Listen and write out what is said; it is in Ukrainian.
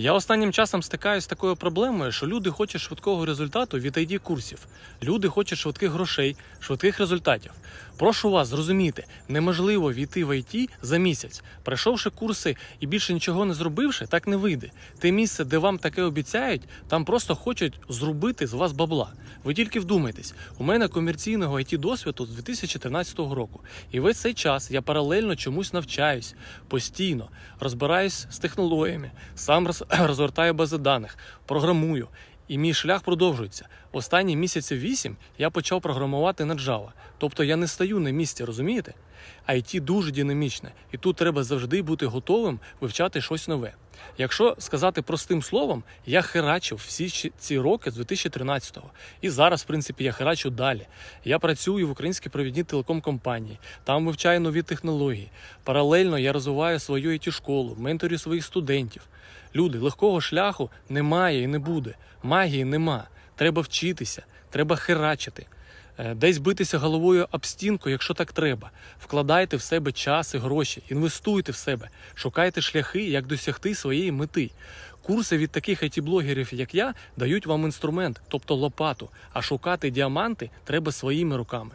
Я останнім часом стикаюся з такою проблемою, що люди хочуть швидкого результату від ID курсів. Люди хочуть швидких грошей, швидких результатів. Прошу вас зрозуміти, неможливо війти в IT за місяць. Пройшовши курси і більше нічого не зробивши, так не вийде. Те місце, де вам таке обіцяють, там просто хочуть зробити з вас бабла. Ви тільки вдумайтесь, у мене комерційного it досвіду з 2013 року. І весь цей час я паралельно чомусь навчаюсь постійно, розбираюсь з технологіями, сам розгортаю бази даних, програмую. І мій шлях продовжується. Останні місяці вісім я почав програмувати на Java. Тобто я не стаю на місці, розумієте? IT дуже динамічне, і тут треба завжди бути готовим вивчати щось нове. Якщо сказати простим словом, я херачив всі ці роки з 2013-го. І зараз, в принципі, я херачу далі. Я працюю в українській провідній телеком-компанії, там вивчаю нові технології. Паралельно я розвиваю свою it школу менторю своїх студентів. Люди, легкого шляху немає і не буде. Магії нема. Треба вчитися, треба херачити. Е, Десь битися головою об стінку, якщо так треба. Вкладайте в себе час і гроші, інвестуйте в себе, шукайте шляхи, як досягти своєї мети. Курси від таких IT-блогерів, як я, дають вам інструмент, тобто лопату, а шукати діаманти треба своїми руками.